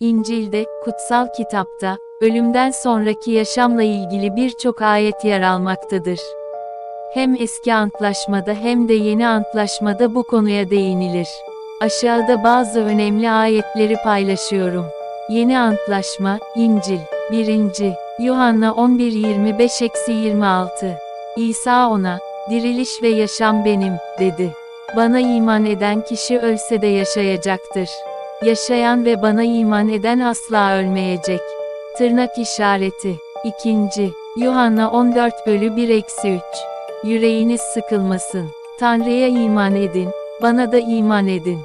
İncil'de, kutsal kitapta, ölümden sonraki yaşamla ilgili birçok ayet yer almaktadır. Hem eski antlaşmada hem de yeni antlaşmada bu konuya değinilir. Aşağıda bazı önemli ayetleri paylaşıyorum. Yeni antlaşma, İncil, 1. Yuhanna 11-25-26. İsa ona, diriliş ve yaşam benim, dedi. Bana iman eden kişi ölse de yaşayacaktır. Yaşayan ve bana iman eden asla ölmeyecek. Tırnak işareti. 2. Yuhanna 14 bölü 1 eksi 3. Yüreğiniz sıkılmasın. Tanrı'ya iman edin, bana da iman edin.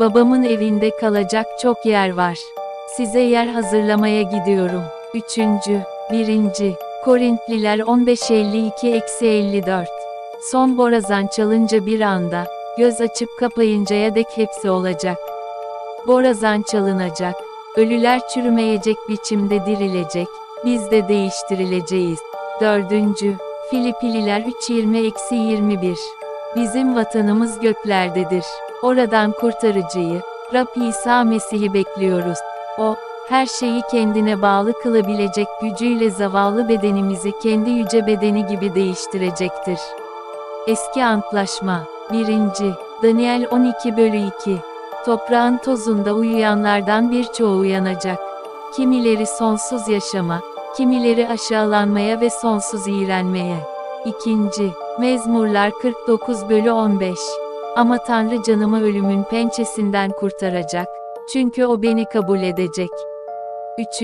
Babamın evinde kalacak çok yer var. Size yer hazırlamaya gidiyorum. 3. 1. Korintliler 15.52-54. Son borazan çalınca bir anda, göz açıp kapayıncaya dek hepsi olacak. Borazan çalınacak, ölüler çürümeyecek biçimde dirilecek, biz de değiştirileceğiz. 4. Filipililer 3.20-21 Bizim vatanımız göklerdedir. Oradan kurtarıcıyı, Rab İsa Mesih'i bekliyoruz. O, her şeyi kendine bağlı kılabilecek gücüyle zavallı bedenimizi kendi yüce bedeni gibi değiştirecektir. Eski Antlaşma 1. Daniel 12 bölü 2 Toprağın tozunda uyuyanlardan birçoğu uyanacak. Kimileri sonsuz yaşama, kimileri aşağılanmaya ve sonsuz iğrenmeye. 2. Mezmurlar 49 bölü 15 Ama Tanrı canımı ölümün pençesinden kurtaracak, çünkü o beni kabul edecek. 3.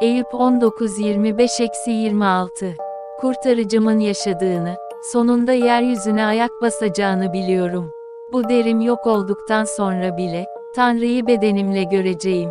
Eyüp 19-25-26 Kurtarıcımın yaşadığını, sonunda yeryüzüne ayak basacağını biliyorum. Bu derim yok olduktan sonra bile, Tanrı'yı bedenimle göreceğim.